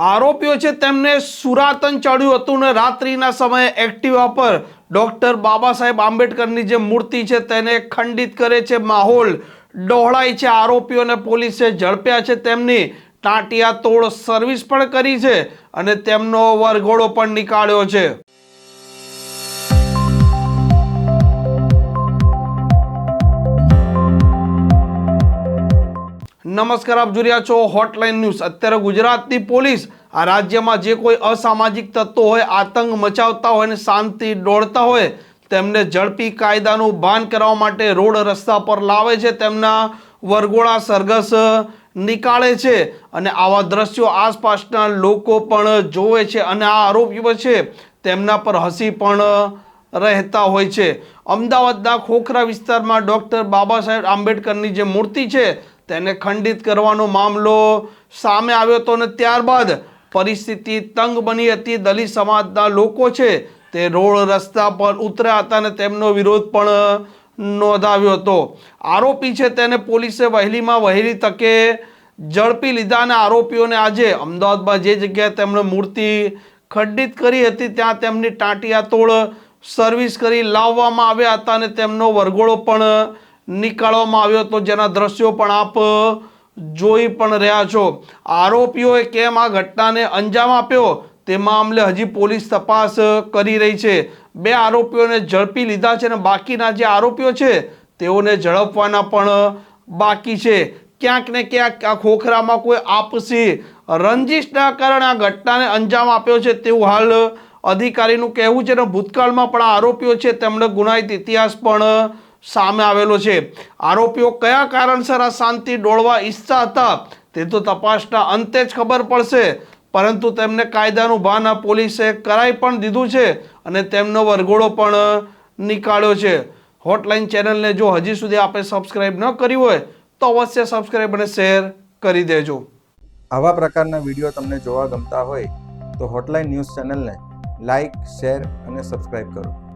આરોપીઓ છે તેમને સુરાતન ચડ્યું હતું ને રાત્રિના સમયે એક્ટિવા પર. ડૉક્ટર બાબા સાહેબ આંબેડકરની જે મૂર્તિ છે તેને ખંડિત કરે છે માહોલ. ડહોળાય છે આરોપીઓને પોલીસે ઝડપ્યા છે તેમની. ટાંટિયા તોડ સર્વિસ પણ કરી છે અને તેમનો વરઘોડો પણ નીકાળ્યો છે. નમસ્કાર, આપ જોઈ રહ્યા છો હોટલાઇન ન્યૂઝ અત્યારે ગુજરાતની પોલીસ આ રાજ્યમાં જે કોઈ અસામાજિક તત્વો હોય, આતંક મચાવતા હોય અને શાંતિ દોડતા હોય, તેમને ઝડપી કાયદાનું ભાન કરવા માટે રોડ રસ્તા પર લાવે છે. તેમના વરગોળા સરઘસ નીકાળે છે અને આવા દ્રશ્યો આસપાસના લોકો પણ જોવે છે અને આ આરોપીઓ છે, તેમના પર હસી પણ રહેતા હોય છે. અમદાવાદના ખોખરા વિસ્તારમાં ડૉક્ટર બાબા સાહેબ આંબેડકરની જે મૂર્તિ છે તેને ખંડિત કરવાનો મામલો સામે આવ્યો હતો અને ત્યારબાદ પરિસ્થિતિ તંગ બની હતી. દલિત સમાજના લોકો છે તે રોડ રસ્તા પર ઉતર્યા હતા અને તેમનો વિરોધ પણ નોંધાવ્યો હતો. આરોપી છે તેને પોલીસે વહેલીમાં વહેલી તકે ઝડપી લીધા અને આરોપીઓને આજે અમદાવાદમાં જે જગ્યાએ તેમણે મૂર્તિ ખંડિત કરી હતી, ત્યાં તેમની ટાંટિયા તોડ સર્વિસ કરી લાવવામાં આવ્યા હતા અને તેમનો વરઘોડો પણ નીકાળવામાં આવ્યો હતો. જેના દ્રશ્યો પણ આપ જોઈ પણ રહ્યા છો. આરોપીઓએ કેમ આ ઘટનાને અંજામ આપ્યો? તે મામલે હજી પોલીસ તપાસ કરી રહી છે. બે આરોપીઓને ઝડપી લીધા છે અને બાકીના જે આરોપીઓ છે, તેઓને ઝડપવાના પણ બાકી છે. ક્યાંક ને ક્યાંક આ ખોખરામાં કોઈ આપસી રંજિશના કારણે આ ઘટનાને અંજામ આપ્યો છે તેવું હાલ અધિકારીનું કહેવું છે. અને ભૂતકાળમાં પણ આરોપીઓ છે, તેમણે ગુનાહિત ઇતિહાસ પણ સામે આવેલો છે. આરોપીઓ કયા કારણસર આ શાંતિ ડોળવા ઈચ્છતા હતા તે તો તપાસના અંતે જ ખબર પડશે. પરંતુ તેમને કાયદાનું ભાન આ પોલીસે કરાઈ પણ દીધું છે અને તેમનો વરઘોડો પણ નીકાળ્યો છે. હોટલાઇન ચેનલને જો હજી સુધી આપણે સબસ્ક્રાઇબ ન કરી હોય, તો અવશ્ય સબસ્ક્રાઇબ અને શેર કરી દેજો. આવા પ્રકારના વીડિયો તમને જોવા ગમતા હોય, તો હોટલાઇન ન્યૂઝ ચેનલને લાઇક, શેર અને સબસ્ક્રાઇબ કરો.